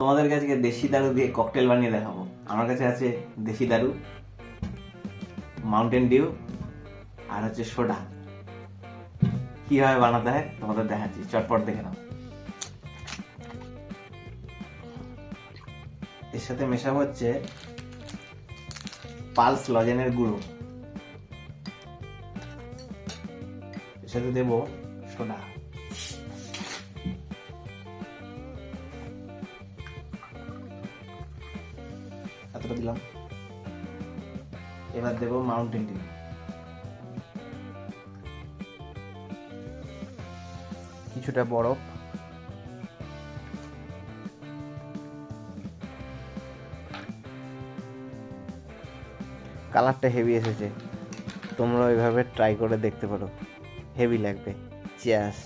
তোমাদের কাছে দেশি দারু দিয়ে ককটেল বানিয়ে দেখাবো। আমার কাছে আছে দেশি দারু মাউন্টেন ডিউ আর হচ্ছে সোডা। কীভাবে বানাতে হয় তোমাদের দেখাচ্ছি, চটপট দেখে নাও। এর সাথে মেশাবো হচ্ছে পালস লজেনের গুঁড়ো। এর সাথে দেবো সোডা। এতটা দিলাম। এবার দেবো মাউন্টেন ডিউ কিছুটা বরফ। কালারটা হেভি এসেছে। তোমরা ওইভাবে ট্রাই করে দেখতে পারো। হেভি লাগবে। চিয়াস